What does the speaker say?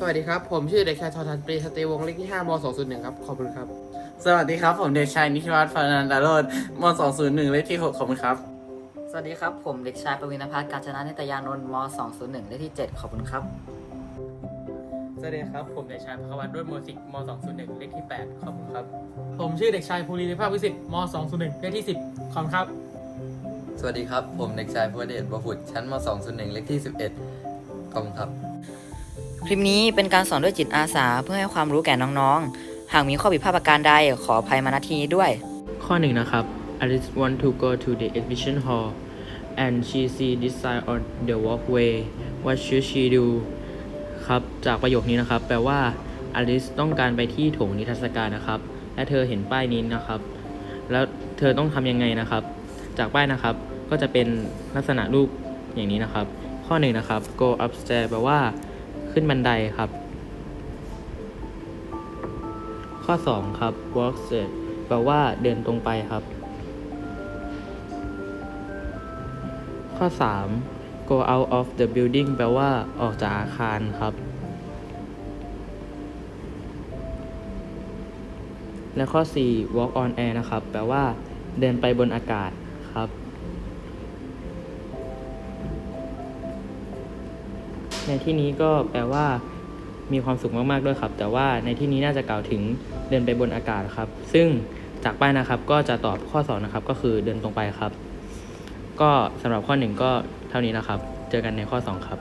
สวัสดีครับ ผมชื่อเด็กชายทอทันปรีสตรีวงศ์เลขที่5ม201ครับ ขอบคุณครับ สวัสดีครับ ผมเด็กชายนิธิวัฒน์ฟานันดาโรดม201เลขที่ 6 ขอบคุณครับ สวัสดีครับ ผมเด็กชายปวินพัฒน์กาญจนาเนตยานนท์ม201เลขที่ 7 ขอบคุณครับ สวัสดีครับ ผมเด็กชายภควัตรด้วยโมสิกม201เลขที่ 8 ขอบคุณครับ ผมชื่อเด็กชายภูรินิภาพวิสิทธิ์ม201เลขที่ 10 ขอบคุณครับ สวัสดีครับ ผมเด็กชายภูวเดชบัวผุดชั้นม201เลขที่ 11 ขอบคุณครับ คลิปนี้เป็นการสอนด้วยจิตอาสาเพื่อให้ความรู้แก่น้องๆ หากมีข้อผิดพลาดประการใดขออภัยมาณที่นี้ด้วย ข้อหนึ่งนะครับ Alice want to go to the exhibition hall and she see this sign on the walkway what should she do ครับ จากประโยคนี้นะครับ แปลว่า Alice ต้องการไปที่โถงนิทรรศการนะครับ และเธอเห็นป้ายนี้นะครับ แล้วเธอต้องทำยังไงนะครับ จากป้ายนะครับก็จะเป็นลักษณะรูปอย่างนี้นะครับ ข้อหนึ่งนะครับ go upstairs แปลว่า ขึ้นบันไดครับ ข้อ 2 ครับ walk straight แปลว่าเดินตรงไปครับ ข้อ 3 go out of the building แปลว่าออกจากอาคารครับ และข้อ 4 walk on air นะครับ แปลว่าเดินไปบนอากาศครับ ในที่นี้ก็แปลว่ามีความสุขมากๆด้วยครับ แต่ว่าในที่นี้น่าจะกล่าวถึงเดินไปบนอากาศครับ ซึ่งจากป้ายนะครับก็จะตอบข้อ2นะครับก็คือเดินตรงไปครับ ก็สำหรับข้อ 1 ก็เท่านี้นะครับ เจอกันในข้อ 2 ครับ